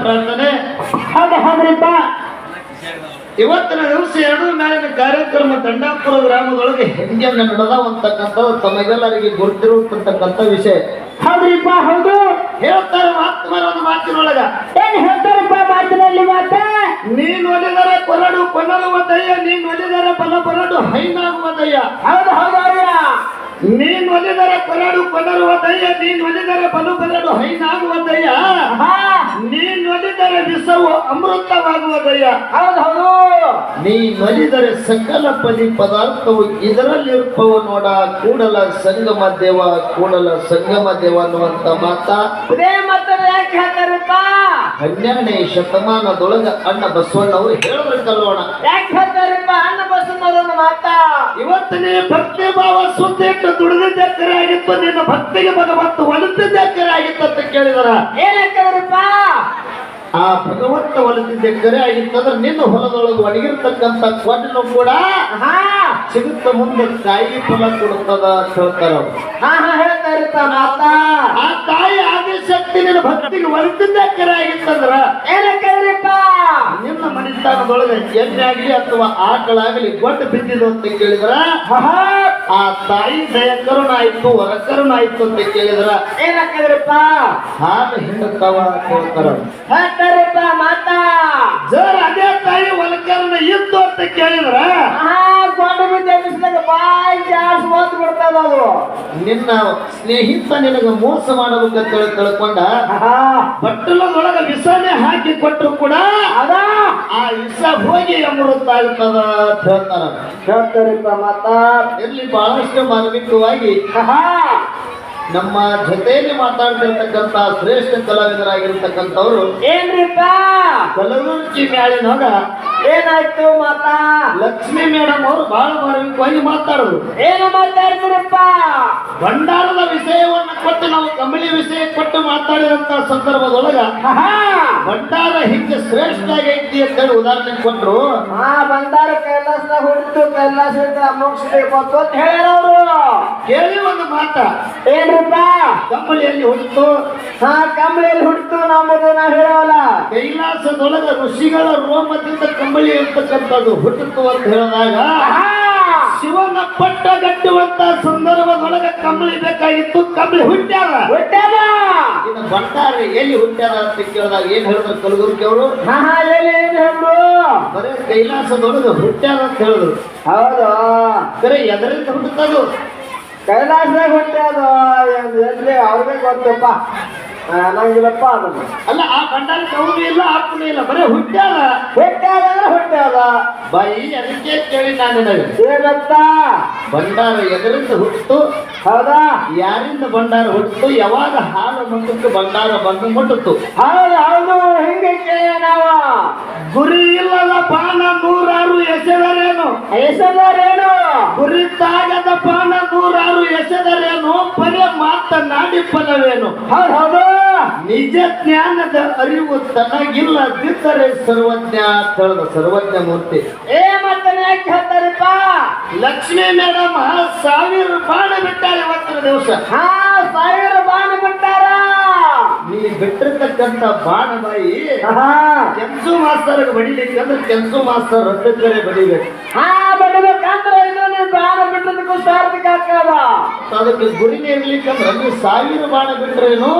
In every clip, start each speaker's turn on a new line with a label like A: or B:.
A: ಪ್ರಾರ್ಥನೆ
B: ಹೌದು ಹೌದ್ರಿಪ್ಪ.
A: ಇವತ್ತಿನ ದಿವಸ ಎರಡು ಮೇಲಿನ ಕಾರ್ಯಕ್ರಮ ದಂಡಾಪುರ ಗ್ರಾಮದೊಳಗೆ ಹೆಂಗೆ ನಡೆದಾವ ಅಂತಕ್ಕಂಥ ತಮಗೆಲ್ಲರಿಗೆ ಗೊತ್ತಿರುವಂತಕ್ಕಂಥ ವಿಷಯ.
B: ಹೌದ್ರಿಪ್ಪ ಹೌದು.
A: ಹೇಳ್ತಾರೆ ಒಂದು ಮಾತಿನೊಳಗ.
B: ಏನ್ ಹೇಳ್ತಾರಪ್ಪ ಮಾತಿನಲ್ಲಿ ಮಾತ?
A: ನೀನ್ ಒಲಿದರೆ ಕೊರಡು ಕೊನರುವುದಯ್ಯ ನೀನ್ ಒಲಿದರೆ ಬಲ ಕೊರಡು ಹೈನಾಗುವುದಯ್ಯ
B: ಹೌದು ಹೌದು ಅವ್ರ
A: ನೀನ್ ಒಲಿದರೆ ಕೊರಡು ಕೊನರುವುದಯ್ಯ ನೀನ್ ಒಲಿದರೆ ಬಲು ಬರಡು ಹೈನಾಗುವುದಯ್ಯ ನೀನ್ ಒಲಿದರೆ ವಿಷವು ಅಮೃತವಾಗುವುದಯ್ಯ
B: ಹೌದು ಹೌದು
A: ನೀ ಒಲಿದರೆ ಸಕಲ ಪದಿ ಪದಾರ್ಥವು ಇದರಲ್ಲಿರುತ್ತವು ನೋಡ ಕೂಡಲ ಸಂಗಮ ದೇವ ಕೂಡಲ ಸಂಗಮ ದೇವ ಅನ್ನುವಂತ ಮಾತ.
B: ಇದೇ ಮಾತನ್ನ ಯಾಕೆ ಹೇಳ್ತಾರಪ್ಪ
A: ಹನ್ನೆರಡನೇ ಶತಮಾನದೊಳಗ ಅಣ್ಣ ಬಸವಣ್ಣವರು ಅವರು ಕಲ್ವೋಣ
B: ಯಾಕೆ ಅಣ್ಣ ಬಸವಣ್ಣವರನ್ನ ಮಾತ.
A: ಇವತ್ತಿನ ಭಕ್ತಿ ಭಾವ ಸುದ್ದಿಟ್ಟು ದುಡಿದಿದ್ದ ದುಡಿದ ಆಗಿತ್ತು ನಿನ್ನ ಭಕ್ತಿಗೆ ಭಗವಂತ ಒಲಿತಿದ್ದ ಕರೆ ಆಗಿತ್ತು ಅಂತ ಕೇಳಿದಾರ.
B: ಏನ್ ಹಾಕಿದ್ರಪ್ಪ
A: ಆ ಭಗವಂತ ಒಲಿತಿದ್ದ ಕರೆ ಆಗಿತ್ತಂದ್ರೆ ನಿನ್ನ ಹೊಲದೊಳಗೆ ಒಣಗಿರ್ತಕ್ಕಂಥ ಕೊಟ್ಟನು ಕೂಡ
B: ಹಾ
A: ಸಿಗುತ್ತ ಮುಂದೆ ತಾಯಿ ಫಲ ಕೊಡುತ್ತದ ಅಂತ ಹೇಳ್ತಾರ ಹೇಳ್ತಾ
B: ಹಾ ಹಾ ಹೇಳ್ತಾರಪ್ಪ ಮಾತ
A: ಆ ತಾಯಿ ಆದೇಶಕ್ತಿ ನಿನ್ನ ಭಕ್ತಿಗೆ ಒಲಿತಿದ್ದ ಕರೆ ಆಗಿತ್ತಂದ್ರ
B: ಏನ್ ಹಾಕಿದ್ರಪ್ಪ
A: ನಿನ್ನ ಮನಿತನದೊಳಗೆ ಎಣ್ಣೆ ಆಗ್ಲಿ ಅಥವಾ ಆಕಳಾಗಲಿ ಗೊಡ್ಡ ಬಿದ್ದಿದ್ದು ಅಂತ ಕೇಳಿದ್ರ
B: ಆಹಾ,
A: ಆ ತಾಯಿ ದಯ ಕರುಣ ಆಯ್ತು ವರ ಕರುಣ ಆಯ್ತು ಅಂತ ಕೇಳಿದ್ರ,
B: ಏನ್ ಹಾಕಿದ್ರಪ್ಪ
A: ಹಾಲು ಹಿಂಡತಾವ ಕೇಳ್ತಾರ.
B: ಹೇಳ್ತಾರಪ್ಪ ಮಾತ
A: ಜರ ಅದೇ ತಾಯಿ ವಲಕರಣ ಇತ್ತು ಅಂತ ಕೇಳಿದ್ರ?
B: ಆ ಗೊಂಡು ಬಿದ್ದ ಎಬ್ಬಿಸ್ದಾಗ ಬಾಯಿ ಜಾಸ್ತಿ ಓದ್ ಬಿಡ್ತದ ಅದು.
A: ನಿನ್ನ ಸ್ನೇಹಿತ ನಿನಗ ಮೋಸ ಮಾಡಬೇಕಂತ ಹೇಳಿ ತಿಳ್ಕೊಂಡ ಬಟ್ಟಲದೊಳಗ ವಿಷನೇ ಹಾಕಿ ಕೊಟ್ಟರು ಕೂಡ
B: ಅದ?
A: ಆ ವಿಷ ಹೋಗಿ ಅಮೃತ ಆಗ್ತದ ಅಂತ ಹೇಳ್ತಾರ.
B: ಹೇಳ್ತಾರಿಪ್ಪ ಮಾತಾ.
A: ಇಲ್ಲಿ ಬಹಳಷ್ಟು ಮಾನವಿಕವಾಗಿ
B: ಆಹಾ.
A: ನಮ್ಮ ಜೊತೆಯಲ್ಲಿ ಮಾತಾಡ್ತಿರ್ತಕ್ಕಂಥ ಶ್ರೇಷ್ಠ ಕಲಾವಿದರಾಗಿರ್ತಕ್ಕಂಥವ್ರು
B: ಏನ್ರಿಪ್ಪ?
A: ಮ್ಯಾಲಿನ ಮ್ಯಾಳಿನೊಳಗ
B: ಏನಾಯ್ತು ಮಾತಾ?
A: ಲಕ್ಷ್ಮಿ ಮೇಡಮ್ ಅವರು ಬಹಳ ಮಾರ್ಮಿಕವಾಗಿ ಮಾತಾಡೋದು
B: ಏನು ಮಾತಾಡ್ತೀರಪ್ಪ
A: ಭಂಡಾರದ ವಿಷಯವನ್ನ ಕೊಟ್ಟು ನಾವು ಕಂಬಳಿ ವಿಷಯ ಕೊಟ್ಟು ಮಾತಾಡಿದಂತ ಸಂದರ್ಭದೊಳಗ ಭಂಡಾರ ಹೆಚ್ಚು ಶ್ರೇಷ್ಠ ಆಗೈತಿ ಅಂತ ಹೇಳಿ ಉದಾಹರಣೆ ಕೊಟ್ರು.
B: ಆ ಭಂಡಾರ ಕೈಲಾಸ ಹೊಡಿತು ಕೈಲಾಸದಿಂದ ಮೋಕ್ಷ ಬೇಕು ಅಂತ ಹೇಳಿದವರು
A: ಕೇಳಿ ಒಂದು ಮಾತ.
B: ಏನ್ರಿಪ್ಪ?
A: ಕಂಬಳಿಯಲ್ಲಿ ಹುಟ್ಟಿತು
B: ಹಾ ಕಂಬಳಿಯಲ್ಲಿ ಹುಡ್ತು ನಮ್ಮದು ನಾವ್ ಹೇಳೋಲ್ಲ.
A: ಕೈಲಾಸದೊಳಗ ಋಷಿಗಳ ರೋಮದಿಂದ ಕಂಬಳಿ ಇರ್ತಕ್ಕಂಥದ್ದು ಹುಟ್ಟುತ್ತು ಅಂತ ಹೇಳಿದಾಗ ಶಿವನ ಪಟ್ಟ ಗಟ್ಟುವಂತ ಸಂದರ್ಭದೊಳಗೆ ಕಂಬಳಿ ಬೇಕಾಗಿತ್ತು. ಕಂಬಳಿ ಹುಟ್ಟ್ಯಾರ.
B: ಹುಟ್ಟ್ಯಾರ!
A: ಇನ್ನು ಭಂಡಾರ ಎಲ್ಲಿ ಹುಟ್ಟ್ಯಾರ ಅಂತ ಕೇಳಿದಾಗ ಏನ್ ಹೇಳಿದ್ರು ಕಲಬುರ್ಗಿ ಅವರು?
B: ಹಾ ಹಾ ಏನು ಏನ್ ಹೇಳ್ರು
A: ಬರೇ ಕೈಲಾಸದೊಳಗ ಹುಟ್ಟ್ಯಾರ ಅಂತ ಹೇಳಿದ್ರು
B: ಹೌದು.
A: ಬರೀ ಎದರಿಂದ ಹುಟ್ಟುತ್ತದು?
B: ಕೈಲಾಸದಾಗ ಹುಟ್ಟ್ಯಾದ ಅವ್ರಿಗೆ ಗೊತ್ತಪ್ಪ. ಅನ್ನಂಗಿಲ್ಲಪ್ಪ ಅದನ್ನ.
A: ಅಲ್ಲ ಆ ಬಂಡಾರ ಅವನು ಇಲ್ಲ ಆತ್ಮನೇ ಇಲ್ಲ ಬರೀ ಹುಟ್ಟ್ಯಾದ
B: ಹುಟ್ಟ್ಯಾದ ಅಂದ್ರೆ ಹುಟ್ಟ್ಯಾದ
A: ಬಾಯಿ ಅದಕ್ಕೆ ಕೇಳಿ ನಾನು ನಿನಗೆ?
B: ಏನತ್ತ
A: ಭಂಡಾರ ಎದರಿಂದ ಹುಟ್ಟಿತು
B: ಹೌದಾ?
A: ಯಾರಿಂದ ಭಂಡಾರ ಹುಟ್ಟು? ಯಾವಾಗ ಹಾಲು ಮುಟ್ಟಕ್ಕೆ ಭಂಡಾರ ಬಂದು ಮುಟ್ಟುತ್ತು.
B: ಹೌದು ಹೌದು ಹಿಂಗೆ ಕೇಳ ನಾವು.
A: ಗುರಿ ಇಲ್ಲದ ಪಾನ ನೂರಾರು ಎಸೆದರೇನು?
B: ಗುರಿ
A: ತಾಗದ ಪಾನ ನೂರಾರು ಎಸೆದರೇನು? ಪದೇ ಮಾತನಾಡಿ ಪದವೇನು
B: ಹೌದು ಹೌದು.
A: ನಿಜ ಜ್ಞಾನದ ಅರಿವು ತನಗಿಲ್ಲದಿದ್ದರೆ ಸರ್ವಜ್ಞ ಅಂತ ಹೇಳಿದ ಸರ್ವಜ್ಞ ಮೂರ್ತಿ.
B: ಏ ಮತ್ತೆ ಯಾಕೆ ಹೇಳ್ತಾರಪ್ಪ?
A: ಲಕ್ಷ್ಮೀ ಮೇಡಮ್ ಸಾವಿರ ಬಾಣ ಬಿಟ್ಟಾರ ಇವತ್ತಿನ ದಿವಸ.
B: ಹಾ ಸಾವಿರ ಬಾಣ ಬಿಟ್ಟಾರ.
A: ನೀ ಬಿಟ್ಟಿರ್ತಕ್ಕಂಥ
B: ಬಾಣಬಾಯಿ
A: ಕೆಂಸು ಮಾಸ್ತರ್ ಬಡಿಲಿಕ್ಕಂದ್ರೆ ಕೆಂಸು ಮಾಸ್ತರ್ ರದ್ದಕ್ಕರೆ ಬಡಿಬೇಕು.
B: ಹಾ ಬಿಡ್ಬೇಕಂದ್ರೆ
A: ಅದಕ್ಕೆ ಗುರಿ ಇರ್ಲಿಕ್ಕಂದ್ರೆ ನೀವು ಸಾವಿರ ಬಾಣ ಬಿಟ್ರೇನು?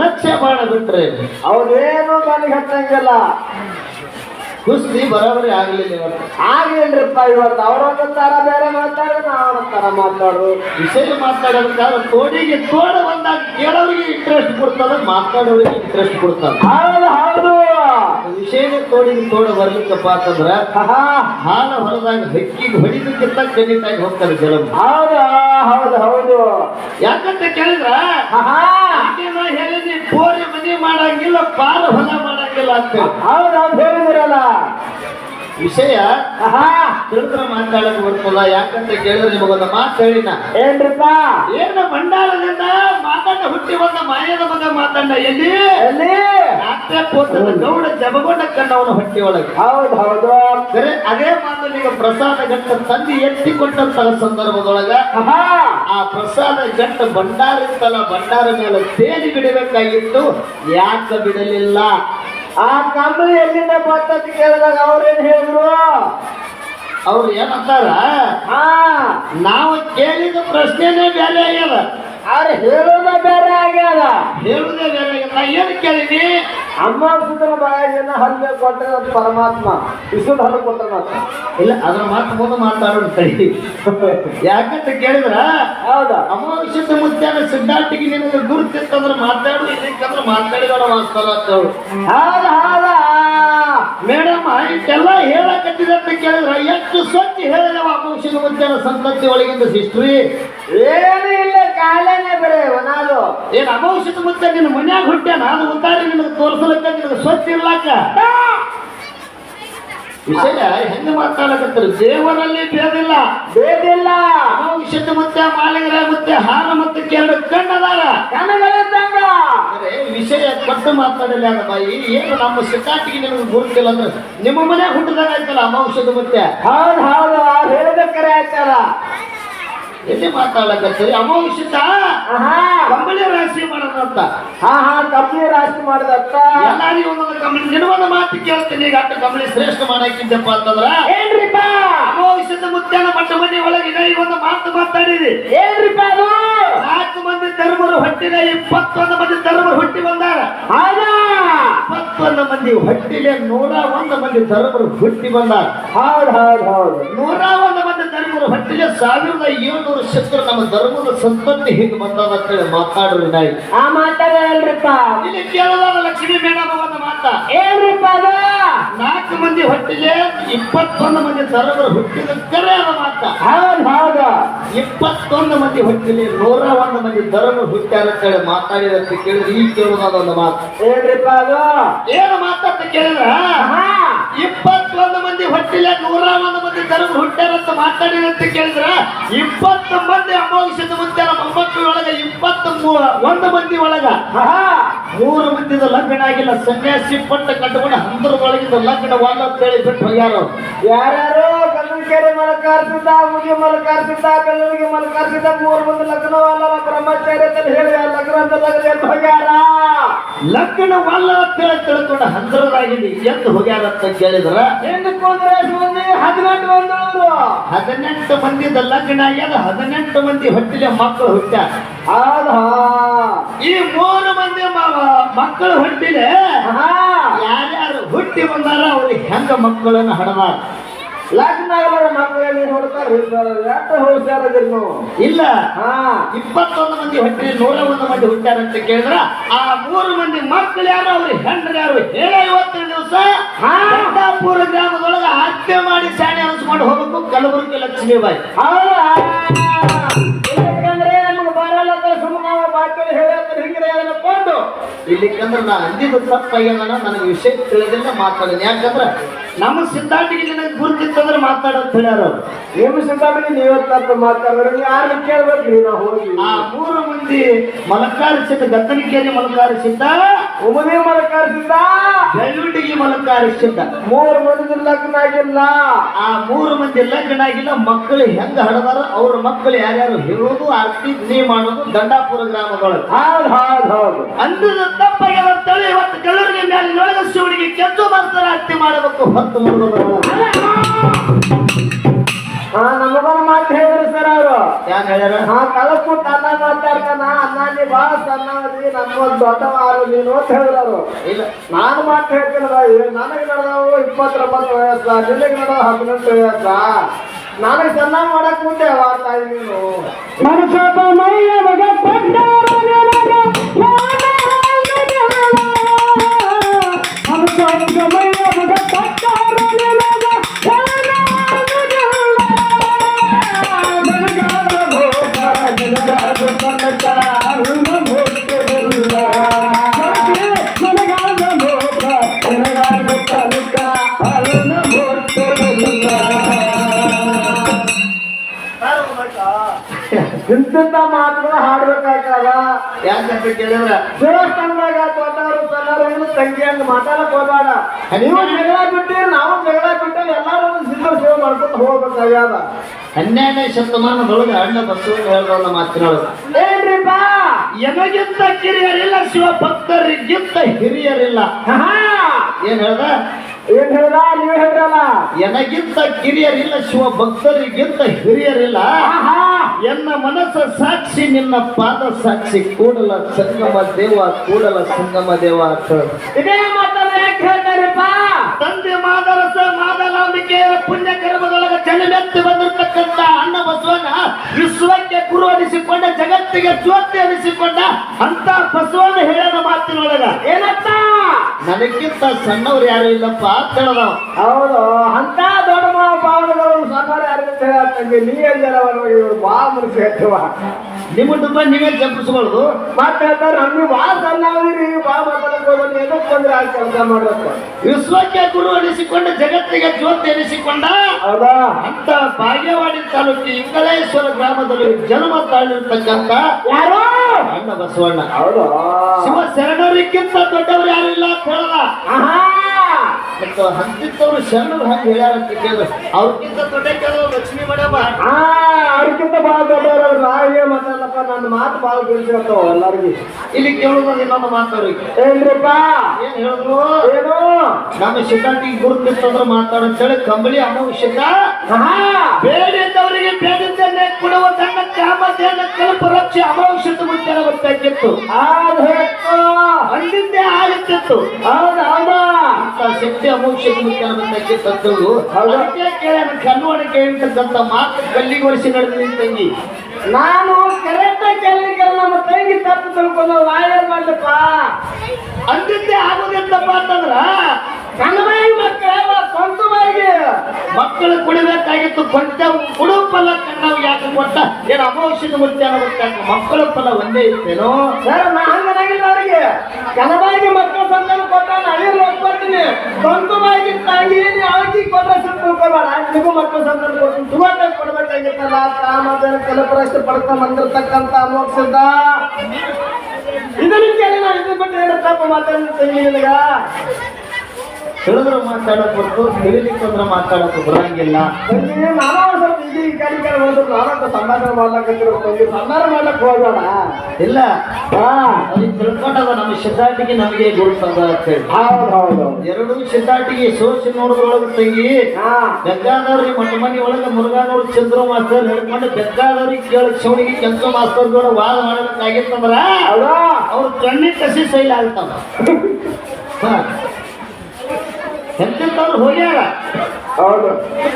A: ಲಕ್ಷ ಬಾಣ ಬಿಟ್ರೇನು?
B: ಅವ್ರೇನು ನನಗೆ ಹತ್ತಂಗಿಲ್ಲ.
A: ಕುಸ್ತಿ ಬರೋಬರಿ ಆಗ್ಲಿಲ್ಲ ಇವತ್ತು.
B: ಆಗ್ಲಿಲ್ರಿಪ್ಪ ಇವತ್ತು. ಅವರ ತರ ಬೇರೆ ಮಾತಾಡೋದು ನಾವು ತರ ಮಾತಾಡು
A: ವಿಷಯ ಮಾತಾಡೋದಕ್ಕಾದ್ರೆ ತೋಡಿಗೆ ತೋಡ ಬಂದಾಗ ಕೇಳೋರಿಗೆ ಇಂಟ್ರೆಸ್ಟ್ ಕೊಡ್ತಾರೆ ಮಾತಾಡೋರಿಗೆ ಇಂಟ್ರೆಸ್ಟ್ ಕೊಡ್ತಾರೆ
B: ಹೌದು ಹೌದು.
A: ವಿಷಯದ ತೋಡಿಗೆ ತೋಡ ಬರ್ಲಿಕ್ಕಪ್ಪ ಅಂತಂದ್ರ ಹಾಲ ಹೊರದಾಗ ಹಕ್ಕಿಗೆ ಹೊಡಿದಕ್ಕಿಂತ ಖಂಡಿತಾಗಿ ಹೋಗ್ತಾರೆ ಜನ.
B: ಹೌದು ಹೌದು ಹೌದು.
A: ಯಾಕಂತ ಕೇಳಿದ್ರ?
B: ಹಾ
A: ಈಗೇನೋ ಹೇಳಿದ್ನಿ ಪೋರಿ ಮನೆ ಮಾಡಂಗಿಲ್ಲ ಪಾಲ ಹೊಲ ಮಾಡಂಗಿಲ್ಲ ಅಂತ
B: ಹೌದು ಹೇಳಿದಿರಲ್ಲ.
A: ವಿಷಯ? ತಿಳಿದ್ರೆ ಮಾತಾಡಕ್ ಬರ್ತದ ಯಾಕಂತ ಕೇಳಿದ್ರೆ ನಿಮಗೊಂದು ಮಾತು ಹೇಳಿನ.
B: ಏನ್ರಿಪ್ಪ?
A: ಏನು ಭಂಡಾರದಿಂದ ಮಾತಾಡ ಹುಟ್ಟಿ ಬಂದ ಮಾಯದ ಮಗ ಮಾತಾಡ ಎಲ್ಲಿ?
B: ಎಲ್ಲಿ?
A: ಆಪ್ಯ ಪೋತದ ಗೌಡ ಜಬಗೊಂಡ ಕಣ್ಣವನ ಒಳಗೆ.
B: ಹೌದು ಹೌದು.
A: ಸರಿ ಅದೇ ಮಾತನಿಗೆ ಪ್ರಸಾದ ಗಂಟ ತಂದಿ ಎತ್ತಿ ಕೊಟ್ಟಂತ ಸಂದರ್ಭದೊಳಗ ಆ ಪ್ರಸಾದ ಗಂಟ ಭಂಡಾರ ಇತ್ತಲ್ಲ ಭಂಡಾರ ಮೇಲೆ ತೇಲಿ ಬಿಡಬೇಕಾಗಿತ್ತು. ಯಾಕೆ ಬಿಡಲಿಲ್ಲ?
B: ಆ ಕಂಬಳಿ ಎಲ್ಲಿಂದ ಬರ್ತದ ಕೇಳಿದಾಗ ಅವ್ರೇನ್ ಹೇಳಿದ್ರು?
A: ಅವ್ರು ಏನಂತಾರ?
B: ಹಾ.
A: ನಾವು ಕೇಳಿದ ಪ್ರಶ್ನೆನೇ ಬೇರೆ ಆಗ್ಯದ.
B: ಅವ್ರು ಹೇಳೋದ ಬೇರೆ ಆಗ್ಯದ.
A: ಹೇಳುದೇ ಬೇರೆ ಆಗ್ಯದ. ನಾ ಏನು ಕೇಳಿನಿ
B: ಅಮ್ಮ ಬಾಯಿಯನ್ನ ಹಲ್ಲೆ ಕೊಟ್ಟರೆ ಅದು ಪರಮಾತ್ಮ. ವಿಶುದ್ಧ ಹಲ್ಲು ಕೊಟ್ಟನಂತ
A: ಇಲ್ಲ ಅದ್ರ ಮಾತು ಮುಂದೆ ಮಾತಾಡೋಣ ಸರಿ ಯಾಕಂತ ಕೇಳಿದ್ರ?
B: ಹೌದಾ?
A: ಅಮಾವಾಸ್ಯದ ಮುತ್ಯಾನ ಸಿದ್ಧಾರ್ಥಿಗೆ ನಿನಗೆ ಗುರುತಿತ್ತಂದ್ರೆ ಮಾತಾಡು ಇದಕ್ಕಂದ್ರೆ ಮಾತಾಡಿದವರ ವಾಸ್ತವ ಅಂತ ಹೇಳು.
B: ಹೌದಾ ಹೌದಾ.
A: ಮೇಡಮ್ ಇಷ್ಟೆಲ್ಲ ಹೇಳಕತ್ತಿದೆ ಅಂತ ಕೇಳಿದ್ರ. ಎಷ್ಟು ಸ್ವಚ್ಛ ಹೇಳಿದವ ಅಮಾವಾಸ್ಯದ ಮುತ್ಯಾನ ಸಂತತಿ ಒಳಗಿಂದ ಹಿಸ್ಟ್ರಿ
B: ಏನು ಇಲ್ಲ ಕಾಲೇನೆ ಬೇರೆ ಒನಾದು.
A: ಏನ್ ಅಮೌಷಿತ ಮುತ್ಯ ನಿನ್ನ ಮನ್ಯಾಗ ಹುಟ್ಟೆ ನಾನು ಉದ್ದಾರಿ ನಿನಗೆ ತೋರಿಸಲಕ್ಕ ನಿನಗೆ ಸ್ವಚ್ಛ ಇರ್ಲಾಕ? ವಿಷಯ ಹೆಂಗ ಮಾತಾಡಕತ್ತಾರೆ ದೇವರಲ್ಲಿ ಭೇದಿಲ್ಲ.
B: ಬೇದಿಲ್ಲ
A: ಅಮೌಷಿತ ಮತ್ತೆ ಮಾಲಿಗರ ಮತ್ತೆ ಹಾರ ಮತ್ತೆ ಎರಡು ಕಣ್ಣದಾರ.
B: ಕಣ್ಣಗಳಿದ್ದಂಗ.
A: ಅರೆ ವಿಷಯ ಕೊಟ್ಟು ಮಾತಾಡಲಿ ಅಣ್ಣ ಬಾಯಿ. ಏನು ನಮ್ಮ ಸಿದ್ಧಾಟಿಗೆ ನಿಮಗೆ ಗುರುತಿಲ್ಲ ಅಂದ್ರೆ ನಿಮ್ಮ ಮನೆ ಹುಟ್ಟಿದಾಗ ಆಯ್ತಲ್ಲ ಅಮೌಷಿತ ಮತ್ತೆ?
B: ಹೌದು ಹೌದು ಅವ್ರು ಹೇಳಿದ ಕರೆ ಆಯ್ತಲ್ಲ.
A: ಎಲ್ಲಿ ಮಾತಾಡಕತ್ತೀರಿ ಅಮಾವಾಸ್ಯದ?
B: ಆಹಾ.
A: ಕಂಬಳಿ ರಾಶಿ ಮಾಡೋದಂತ
B: ಹಾ ಹಾ ಕಂಬಳಿ ರಾಶಿ ಮಾಡಿದತ್ತ.
A: ಎಲ್ಲಾರಿಗೂ ಒಂದೊಂದು ಕಂಬಳಿ ನಿನಗೊಂದು ಮಾತು ಕೇಳ್ತೀನಿ. ಈಗ ಅಟ್ಟ ಕಂಬಳಿ ಶ್ರೇಷ್ಠ ಮಾಡಕ್ಕಿದ್ದಪ್ಪ ಅಂತಂದ್ರ
B: ಏನ್ರಿಪ್ಪ?
A: ಅಮಾವಾಸ್ಯದ ಮುತ್ಯನ ಮಟ್ಟ ಮನೆ ಒಳಗೆ ಈಗ ಒಂದು ಮಾತು ಮಾತಾಡಿದಿ
B: ಏನ್ರಿಪ್ಪ ಅದು?
A: ನಾಲ್ಕು ಮಂದಿ ಧರ್ಮರು ಹೊಟ್ಟಿನ ಇಪ್ಪತ್ತೊಂದು ಮಂದಿ ಧರ್ಮರು ಹುಟ್ಟಿ ಬಂದಾರ.
B: ಹೌದಾ?
A: ಇಪ್ಪತ್ತೊಂದು ಮಂದಿ ಹೊಟ್ಟಿಲೆ ನೂರ ಒಂದು ಮಂದಿ ಧರ್ಮರು ಹುಟ್ಟಿ ಬಂದಾರ.
B: ಹೌದು ಹೌದು ಹೌದು.
A: ನೂರ ಒಂದು ಹೊಟ್ಟಿಲೆ ಸಾವಿರದ ಏಳ್ನೂರು ಶತ್ರು ನಮ್ಮ ಧರ್ಮದ ಸಂಪತ್ತಿ ಹೇಗೆ ಬಂದದ ಅಂತೇಳಿ ಮಾತಾಡ್ರಿ ನಾಯಿ.
B: ಆ ಮಾತಾಡಲ್ರಪ್ಪ
A: ಇಲ್ಲಿ ಕೇಳಲ್ಲ ಲಕ್ಷ್ಮೀ ಮೇಡಮ್ ಒಂದು ಮಾತ.
B: ಏನ್ರಿಪ್ಪ ಅದ.
A: ನಾಲ್ಕು ಮಂದಿ ಹೊಟ್ಟಿಗೆ ಇಪ್ಪತ್ತೊಂದು ಮಂದಿ ಧರ್ಮ ಹುಟ್ಟಿದ ಕರೆ ಅದ ಮಾತ.
B: ಹೌದು ಹೌದು.
A: ಇಪ್ಪತ್ತೊಂದು ಮಂದಿ ಹೊಟ್ಟಿಲಿ ನೂರ ಒಂದು ಮಂದಿ ಧರ್ಮ ಹುಟ್ಟ್ಯಾರ ಅಂತೇಳಿ ಮಾತಾಡಿದಂತ ಕೇಳಿದ್ರೆ ಈ ಕೇಳೋದಾದ ಒಂದು ಮಾತು.
B: ಏನ್ರಿಪ್ಪ ಅದು.
A: ಏನು ಮಾತಾಡ್ತ ಕೇಳಿದ್ರ ಇಪ್ಪ ನೂರ ಒಂದು ಮಂದಿ ಅಂತ ಮಾತಾಡಿದ ಅಂತ ಕೇಳಿದ್ರ ಇಪ್ಪತ್ತು ಮಂದಿ ಅಮೋಘಿಸಿದ ಮುಂದೆ ಮೊಮ್ಮಕ್ಕಳ ಒಳಗ ಇಪ್ಪತ್ತು ಒಂದು ಮಂದಿ ಒಳಗ. ಮೂರು ಮಂದಿದ ಲಗ್ನ ಆಗಿಲ್ಲ ಸನ್ಯಾಸಿ ಪಟ್ಟ ಕಟ್ಕೊಂಡು ಹಂತರದೊಳಗಿಂದ ಅಂತ ಅಂತೇಳಿ ಬಿಟ್ಟು ಹೋಗ್ಯಾರ.
B: ಯಾರ್ಯಾರು? ಕಲ್ಲಂಕೆರೆ ಮಲಕಾರ್ಸಿದ್ದ ಮುಗಿ ಮಲಕಾರ್ಸಿದ್ದ ಬೆಳ್ಳೂರಿಗೆ ಮಲಕಾರ್ಸಿದ್ದ ಮೂರು ಮಂದಿ ಲಗ್ನವಲ್ಲ ಬ್ರಹ್ಮಚಾರ್ಯದಲ್ಲಿ ಅಂತ ಹೇಳಿ ಆ ಲಗ್ನದ ಅಂತ ಲಗ್ನ ಎದ್ದು ಹೋಗ್ಯಾರ.
A: ಲಗ್ನವಲ್ಲ ಅಂತೇಳಿ ತಿಳ್ಕೊಂಡು ಹಂತರದಾಗಿದ್ದು ಎದ್ದು ಹೋಗ್ಯಾರ ಅಂತ ಕೇಳಿದ್ರ?
B: ಎಷ್ಟು ಮಂದಿ ಹದಿನೆಂಟು ಮಂದಿ ಅವರು.
A: ಹದಿನೆಂಟು ಮಂದಿದ ಲಗ್ನ ಆಗ್ಯದ ಹದಿನೆಂಟು ಮಂದಿ ಹೊಟ್ಟಿಲೆ ಮಕ್ಕಳು ಹುಟ್ಟ
B: ಆಹಾ
A: ಈ ಮೂರು ಮಂದಿ ಮಕ್ಕಳು ಹುಟ್ಟಿಲೆ? ಯಾರ್ಯಾರು ಹುಟ್ಟಿ ಬಂದಾರ ಅವ್ರಿಗೆ ಹೆಂಗ ಮಕ್ಕಳನ್ನ ಹಡದಾರ?
B: ಲಗ್ನ ಅವರ ಮಕ್ಕಳಲ್ಲಿ ನೋಡ್ತಾರೆ ಎಷ್ಟು ಹೋಗ್ತಾರದ್ರಿ ನೀವು
A: ಇಲ್ಲ.
B: ಹಾ.
A: ಇಪ್ಪತ್ತೊಂದು ಮಂದಿ ಹುಟ್ಟಿ ನೂರ ಒಂದು ಮಂದಿ ಹುಟ್ಟಾರ ಅಂತ ಕೇಳಿದ್ರ ಆ ಮೂರು ಮಂದಿ ಮಕ್ಕಳು ಯಾರು? ಅವ್ರ ಹೆಂಡ್ರು ಯಾರು? ಹೇಳ ಇವತ್ತಿನ ದಿವಸ
B: ಹಾ.
A: ಗಂಗಾಪುರ ಗ್ರಾಮದೊಳಗ ಹತ್ಯೆ ಮಾಡಿ ಶಾಣೆ ಅನಿಸ್ಕೊಂಡು ಹೋಗ್ಬೇಕು. ಕಲಬುರಗಿ ಲಕ್ಷ್ಮೀಬಾಯಿ
B: ಹೌದಾ? ಯಾಕಂದ್ರೆ ನಮ್ಗೆ ಬರಲ್ಲ ಸುಮ್ಮನೆ ಬಾಕಿ ಹೇಳತ್ತಾರೆ ಹಿಂಗೆ ಅನ್ಕೊಂಡು
A: ಇಲ್ಲಿಕಂದ್ರೆ ನಾ ಅಂದಿದ್ದು ತಪ್ಪಾಗ್ಯದ ನನಗೆ ವಿಷಯ ತಿಳಿದಿಲ್ಲ ಮಾತಾಡಿನಿ ಯಾಕಂದ್ರೆ ನಮ್ಮ ಸಿದ್ಧಾಂತಿಗೆ ನಿನಗೆ ಗುರುತಿತ್ತಂದ್ರೆ ಮಾತಾಡೋದು ಹೇಳ್ಯಾರ ಅವ್ರು.
B: ನಿಮ್ಮ ನೀವತ್ತ ನೀವು ತಪ್ಪು ಮಾತಾಡಿದ್ರೆ ನೀವು ಯಾರು ಕೇಳ್ಬೇಕು? ನಾವು ಹೋಗಿ.
A: ಆ ಮೂರು ಮಂದಿ ಮಲಕಾರಿಸಿದ್ದ ಗದ್ದನಿಕೇರಿ ಮಲಕಾರಿಸಿದ್ದ
B: ಉಮದಿ ಮಲಕಾರ್ಸಿದ್ದ
A: ಬೆಳ್ಳುಂಡಿಗೆ ಮಲಕಾರಿಸಿದ್ದ
B: ಮೂರು ಮಂದಿ ಲಗ್ನ ಆಗಿಲ್ಲ
A: ಆ ಮೂರು ಮಂದಿ ಲಗ್ನ ಆಗಿಲ್ಲ ಮಕ್ಕಳು ಹೆಂಗ ಹಡದಾರ ಅವ್ರ ಮಕ್ಕಳು ಯಾರ್ಯಾರು ಹೇಳೋದು ಆರ್ತಿ ನೀ ಮಾಡೋದು ದಂಡಾಪುರ ಗ್ರಾಮದೊಳಗೆ.
B: ಹೌದು ಹೌದು ಹೌದು.
A: ಅಂದ್ರೆ ತಪ್ಪಾಗಿ ಅವತ್ತು ಇವತ್ತು ಕೆಲವರಿಗೆ ಮೇಲೆ ನೊಳಗ ಶಿವನಿಗೆ ಕೆತ್ತು ಬರ್ತಾರೆ ಆರ್ತಿ ಮಾಡಬೇಕು
B: ನಮಗೊಂದು ಮಾತು ಹೇಳಿದ್ರು ಸರ್ ಅವರು. ಹಾ ಕಳಸ್ಬಿಟ್ಟು ಅನ್ನ ಮಾತಾಡ್ತಾನ ಅನ್ನ ನೀ ಭಾಳ ನಮ್ಗೊಂದು ನಮ್ಮೊಂದು ದೊಡ್ಡವಾರು ನೀನು ಅಂತ ಹೇಳಿದ್ರು
A: ಇಲ್ಲ.
B: ನಾನು ಮಾತು ಹೇಳ್ತೀನಿ ಬಾಯಿ ನನಗೆ ನಡೆದವು ಇಪ್ಪತ್ತೊಂಬತ್ತು ವಯಸ್ಸ ನಿನಗೆ ನಡೆದ ಹದಿನೆಂಟು ವಯಸ್ಸ? ನನಗೆ ಚೆನ್ನಾಗಿ ಮಾಡಕ್ ಮುಂದೆ ತಾಯಿ ನೀನು?
C: ಮೈಯ ಮೈಯ ಮಗ
B: ಇಂತಿಂತ ಮಾತುಗಳು ಹಾಡ್ಬೇಕಾಗ್ತದ
A: ಯಾಕಂತ ಕೇಳಿದ್ರೆ?
B: ದೇವಸ್ಥಾನದಾಗ ಸಣ್ಣವರು ಇನ್ನು ತಂಗಿ ಹಂಗ ಮಾತಾಡಕ್ ಹೋಗ್ಬೇಡ. ನೀವು ಜಗಳ ಬಿಟ್ಟಿ ನಾವು ಜಗಳ ಬಿಟ್ಟರೆ ಎಲ್ಲಾರು ಸಿದ್ಧ ಸೇವೆ ಮಾಡ್ಕೊಂಡು ಹೋಗ್ಬೇಕಾಗ್ಯದ.
A: ಹನ್ನೆರಡನೇ ಶತಮಾನದೊಳಗೆ ಅಣ್ಣ ಬಸವಣ್ಣ ಹೇಳಿದ ಮಾತಿನೊಳಗೆ
B: ಏನ್ರಿಪ್ಪ?
A: ಎನಗಿಂತ ಕಿರಿಯರಿಲ್ಲ ಶಿವ ಭಕ್ತರಿಗಿಂತ ಹಿರಿಯರಿಲ್ಲ. ಏನ್ ಹೇಳ್ದ?
B: ಏನ್ ಹೇಳ್ದ? ನೀವ್ ಹೇಳ್ರಲ್ಲ
A: ಎನಗಿಂತ ಕಿರಿಯರಿಲ್ಲ ಶಿವ ಭಕ್ತರಿಗಿಂತ ಹಿರಿಯರಿಲ್ಲ. ಎನ್ನ ಮನಸ್ಸ ಸಾಕ್ಷಿ ನಿನ್ನ ಪಾದ ಸಾಕ್ಷಿ. ಕೂಡಲ ಸಂಗಮ ದೇವ ಕೂಡಲ ಸಂಗಮ ದೇವ ಅಂತ.
B: ಇದೇ ಮಾತನ್ನ ಯಾಕೆ ಹೇಳ್ತಾರಪ್ಪ?
A: ತಂದೆ ಮಾದರಸ ಮಾದಲಾಂಬಿಕೆಯ ಪುಣ್ಯ ಕರ್ಮದೊಳಗ ಜನಮೆತ್ತಿ ಬಂದಿರತಕ್ಕಂತ ಅಣ್ಣ ಬಸವನ ವಿಶ್ವಕ್ಕೆ ಗುರು ಅನಿಸಿಕೊಂಡ ಜಗತ್ತಿಗೆ ಜ್ಯೋತಿ ಅನಿಸಿಕೊಂಡ ಅಂತ
B: ಏನತ್ತ
A: ನನಗಿಂತ ಸಣ್ಣವ್ರು ಯಾರು ಇಲ್ಲಪ್ಪ ಅಂತ ಹೇಳ್ದವ.
B: ಹೌದು ಅಂತ ದೊಡ್ಡ ಮಹಾಪಾವನಗಳು ಸಣ್ಣ ತಂಗಿ ನೀ ಎಂದರ ಬಾ ಮನಸ್ಸು ಹೆಚ್ಚುವ
A: ನಿಮ್ಮ ತುಂಬ ನೀವೇ ಜಪಿಸ್ಬಾರ್ದು
B: ಮತ್ತೆ ಹೇಳ್ತಾರೆ ನಮ್ಗೆ ಬಾ ಸಣ್ಣ ಬಾ ಮಾತಾಡಕ್ ಹೋಗ್ಬಂದು ಎದಕ್ ಬಂದ್ರೆ ಆ ಕೆಲಸ ಮಾಡಬೇಕು.
A: ವಿಶ್ವಕ್ಕೆ ಗುರು ಅನಿಸಿಕೊಂಡು ಜಗತ್ತಿಗೆ ಜ್ಯೋತಿ ಅನಿಸಿಕೊಂಡ?
B: ಹೌದಾ?
A: ಅಂತ ಭಾಗ್ಯವಾಡಿ ತಾಲೂಕಿನ ಇಂಗಲೇಶ್ವರ ಗ್ರಾಮದಲ್ಲಿ ಜನ್ಮ ತಾಳಿರ್ತಕ್ಕಂಥ
B: ಯಾರು?
A: ಅಣ್ಣ ಬಸವಣ್ಣ
B: ಹೌದು.
A: ಶಿವ ಶರಣರಿಗಿಂತ ದೊಡ್ಡವರು ಯಾರು ಇಲ್ಲ ಅಂತ ಹೇಳಲ್ಲ. ಮತ್ತು ಶರಣರು ಹಂಗೆ ಹೇಳ್ಯಾರ ಅಂತ ಕೇಳಿದ್ರು ಅವ್ರಿಗಿಂತ ದೊಡ್ಡ ಕೆಲವು ಲಕ್ಷ್ಮೀ ಮೇಡಮ್ಮ
B: ಆ ಅವ್ರಿಗಿಂತ ಭಾಳ ದೊಡ್ಡವರು ನಾವೇ ಮಾತಾಡಪ್ಪ ನನ್ನ ಮಾತು ಭಾಳ ಕೇಳಿಸ್ಕೊತಾವ ಎಲ್ಲರಿಗೂ.
A: ಇಲ್ಲಿ ಕೇಳುವುದು ಇನ್ನೊಂದು ಮಾತಾಡೋಕೆ
B: ಏನ್ರಿಪ್ಪ?
A: ಏನ್ ಹೇಳಿದ್ರು
B: ಏನು?
A: ನಮ್ಮ ಸಿದ್ಧಾಂತಿ ಮಾತಾಡ ಮಾತಾಡಂತೇಳಿ ಕಂಬಳಿ ಅಮಾವಶ್ಯಕ ಬೇಡಿದ್ದವರಿಗೆ ಬೇಡಿದ್ದನ್ನೇ ಕೊಡುವ ತನ್ನ ಕಾಮಧೇನ ಕಲ್ಪರಕ್ಷ ಅಮಾವಶ್ಯಕ ಮುಚ್ಚಲ ಗೊತ್ತಾಗಿತ್ತು ಅಂದಿದ್ದೇ ಆಗುತ್ತಿತ್ತು
B: ಹೌದು ಹೌದು.
A: ಅಂತ ಶಕ್ತಿ ಅಮಾವಶ್ಯತೆ ಮುಂಚೆ ಬಂದಾಗಿತ್ತು ಅದಕ್ಕೆ ಕೇಳ ಕನ್ನೋಡಿಕೆ ಅಂತಕ್ಕಂಥ ಮಾತು ಕಲ್ಲಿಗೊಳಿಸಿ ನಡೆದ ತಂಗಿ
B: ನಾನು ಕರೆಕ್ಟ್ ಕೇಳಿದ್ರೆ ನಮ್ಮ ತಂಗಿ ತಪ್ಪು ತಿಳ್ಕೊಂಡು ವಾಯ್ ಮಾಡ್ಲಪ್ಪ
A: ಅಂದಿದ್ದೇ ಆಗೋದಿತ್ತಪ್ಪ ಅಂತಂದ್ರ
B: ನನ್ನ ಬಾಯಿ ಮಕ್ಕಳ ಸ್ವಂತವಾಗಿ
A: ಮಕ್ಕಳು ಕುಡಿಬೇಕಾಗಿತ್ತು ಕೊಂಚ ಕುಡು ಕಣ್ಣಾವ್ ಯಾಕೆ ಕೊಟ್ಟ ಏನು ಅಮೋಕ್ಷದ ಮುಖ್ಯ ಅನ್ನೋದಕ್ಕೆ ಮಕ್ಕಳ ಫಲ ಒಂದೇ ಇತ್ತೇನೋ?
B: ಸರ್, ನಾ ಹಂಗನಾಗಿಲ್ಲ ಅವರಿಗೆ. ಕನಬಾಯಿಗೆ ಮಕ್ಕಳ ಸಂತಾನ ಕೊಟ್ಟ ನಾನು ಹೋಗ್ಬರ್ತೀನಿ ಸ್ವಂತವಾಗಿ ತಾಯಿ ಕೊಟ್ರೆ ಸುತ್ತ ತಿಳ್ಕೊಬೇಡ ನಿಮಗೂ ಮಕ್ಕಳ ಸಂತಾನ ಕೊಡ್ತೀನಿ. ಸುಮಾರು ಕೊಡ್ಬೇಕಾಗಿತ್ತಲ್ಲ ಕಾಮದನ ಕಲಪರಷ್ಟು ಪಡ್ತಾ ಬಂದಿರ್ತಕ್ಕಂಥ ಮೋಕ್ಷದ ಇದನ್ನ ಕೇಳಿ ನಾನು ಇದನ್ನ ಬಿಟ್ಟು ಏನು ತಪ್ಪು ಮಾತಾಡ್ತೀನಿ ನಿನಗ
A: ತಿಳಿದ್ರೆ ಮಾತಾಡಕ್ ಬರ್ತು ತಿಳಿಲಿಕ್ಕಂದ್ರೆ ಮಾತಾಡಕ್ ಬರಂಗಿಲ್ಲ. ಇಲ್ಲ. ಅವ್ರಿಗೆ ತಿಳ್ಕೊಂಡದ ನಮ್ಮ ಸಿದ್ಧಾಟಿಗೆ ನಮಗೆ ಗುರುತದ ಎರಡು ಸಿದ್ಧಾಟಿಗೆ ಸೋಸಿ ನೋಡಿದ್ರೊಳಗೆ ತಂಗಿ
B: ಹಾ.
A: ಬೆಕ್ಕಾದವ್ರಿಗೆ ಮನೆ ಮನೆ ಒಳಗೆ ಮುರುಗಾನವ್ರ ಚಂದ್ರ ಮಾಸ್ತರ್ ಹೇಳ್ಕೊಂಡು ಬೆಕ್ಕಾದವ್ರಿಗೆ ಕೇಳಿ ಶಿವನಿಗೆ ಕೆಲ್ಸ ಮಾಸ್ತರ್ ಕೂಡ ವಾದ ಮಾಡಬೇಕಾಗಿತ್ತಂದ್ರ
B: ಅವ್ರ
A: ಅವ್ರು ಕಣ್ಣಿ ಕಸಿ ಸೈಲ್ ಆಗ್ತಾವ ಎಂತೆಂತವ್ರು ಹೋಗ್ಯಾರ?
B: ಹೌದು.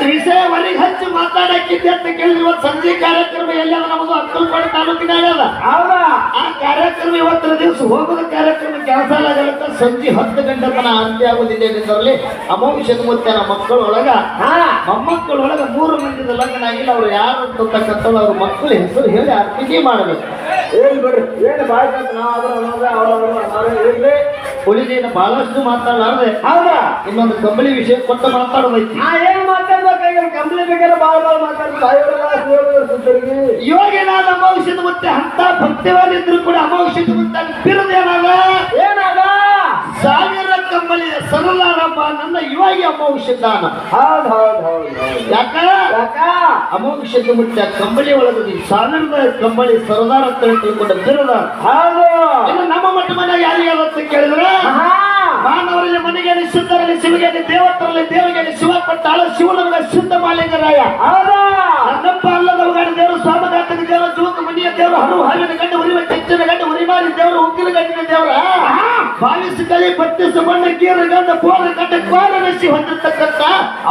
A: ವಿಷಯ ಮನೆಗೆ ಹಚ್ಚಿ ಮಾತಾಡಕ್ಕಿದ್ದೆ ಅಂತ ಕೇಳಿದ್ರೆ ಇವತ್ತು ಸಂಜೆ ಕಾರ್ಯಕ್ರಮ ಎಲ್ಲ ನಮಗೂ ಅಕ್ಕಲ್ಪಡೆ ತಾಲೂಕಿನಾಗಲ್ಲ
B: ಹೌದಾ?
A: ಆ ಕಾರ್ಯಕ್ರಮ ಇವತ್ತಿನ ದಿವಸ ಹೋಗೋದ ಕಾರ್ಯಕ್ರಮ ಕೆಲಸ ಆಗತ್ತ. ಸಂಜೆ ಹತ್ತು ಗಂಟೆ ತನ ಅಂತ್ಯ ಆಗುದಿಲ್ಲ ಏನಿದ್ದರಲ್ಲಿ ಅಮೋಘ ಮುತ್ತನ ಮಕ್ಕಳೊಳಗ. ಮೊಮ್ಮಕ್ಕಳೊಳಗ ಮೂರು ಮಂದಿದ ಲಗ್ನ ಆಗಿಲ್ಲ. ಅವ್ರು ಯಾರು ಅಂತಕ್ಕಂಥದ್ದು ಅವ್ರ ಮಕ್ಕಳ ಹೆಸರು ಹೇಳಿ ಆರ್ತಿಗೆ ಮಾಡಬೇಕು.
B: ಏನ್ ಬಿಡ್ರಿ. ಏನು ಬಾಯ್ಕಂತ ನಾವಾದ್ರೆ ಇರ್ಲಿ.
A: ಉಳಿದೇನು ಬಹಳಷ್ಟು ಮಾತಾಡಲಾರ್ದೆ.
B: ಹೌದಾ?
A: ಇನ್ನೊಂದು ಕಂಬಳಿ ವಿಷಯ ಕೊಟ್ಟು ಮಾತಾಡೋದೈತಿ
B: ನಾ ಏನ್ ಮಾತಾಡ್ಬೇಕಾಗಿಲ್ಲ ಕಂಬಳಿ ಬೇಕಾದ್ರೆ ಬಾಳ ಬಾಳ ಮಾತಾಡ್ತಾರೆ ಇವಾಗ
A: ಏನಾದ್ರು ಅಮಾವಶ್ಯದ ಮತ್ತೆ ಅಂತ ಭಕ್ತಿವಾದಿದ್ರು ಕೂಡ ಅಮಾವಾಸ್ಯದ ಮತ್ತೆ ಬಿರುದೇನಾದ
B: ಏನಾದ?
A: ಇವಾಗ ಅಮೋಘ
B: ಹೌದ್ ಹೌದ್ ಹೌದ್ ಹೌದ್.
A: ಯಾಕ?
B: ಯಾಕ?
A: ಮುಚ್ಚ ಕಂಬಳಿ ಒಳಗದಿ ಸಾನಂದ ಕಂಬಳಿ ಸರದಾರ ಅಂತ ತಿಳ್ಕೊಂಡ.
B: ಹೌದು.
A: ಇನ್ನು ನಮ್ಮ ಮಟ್ಟ ಮನೆ ಯಾರಿಗೆ ಅಂತ ಕೇಳಿದ್ರೆ?
B: ಹಾ
A: ಮಾನವರಲ್ಲಿ ಮನೆಗೆ ಸಿದ್ಧರಲ್ಲಿ ಶಿವಗೆ ದೇವತರಲ್ಲಿ ದೇವರಿಗೆ ಶಿವ ಕೊಟ್ಟಾಳ ಶಿವನ ಸಿದ್ಧ ಮಾಲಿಂಗರಾಯ.
B: ಹೌದಾ.
A: ನನ್ನಪ್ಪ ಅಲ್ಲದವಗಾಡ ದೇವರು ಸ್ವಾಮಘಾತಕ ದೇವರು ಜೋಕ ಮನಿಯ ದೇವರು ಹರು ಹಾಲಿನ ಗಂಡ, ಉರಿವ ಕೆಚ್ಚಿನ ಗಂಡ ಉರಿಮಾರಿ ದೇವರು ಉಗ್ಗಿನ ಗಂಡಿನ ದೇವರ. ಭಾವಿಸಿ ಕಲಿ ಬತ್ತಿಸ ಬಣ್ಣ ಕೀರ ಗಂಡ ಬೋರ ಗಂಡ ಕೋರ ನಸಿ ಹೊಂದಿರ್ತಕ್ಕಂಥ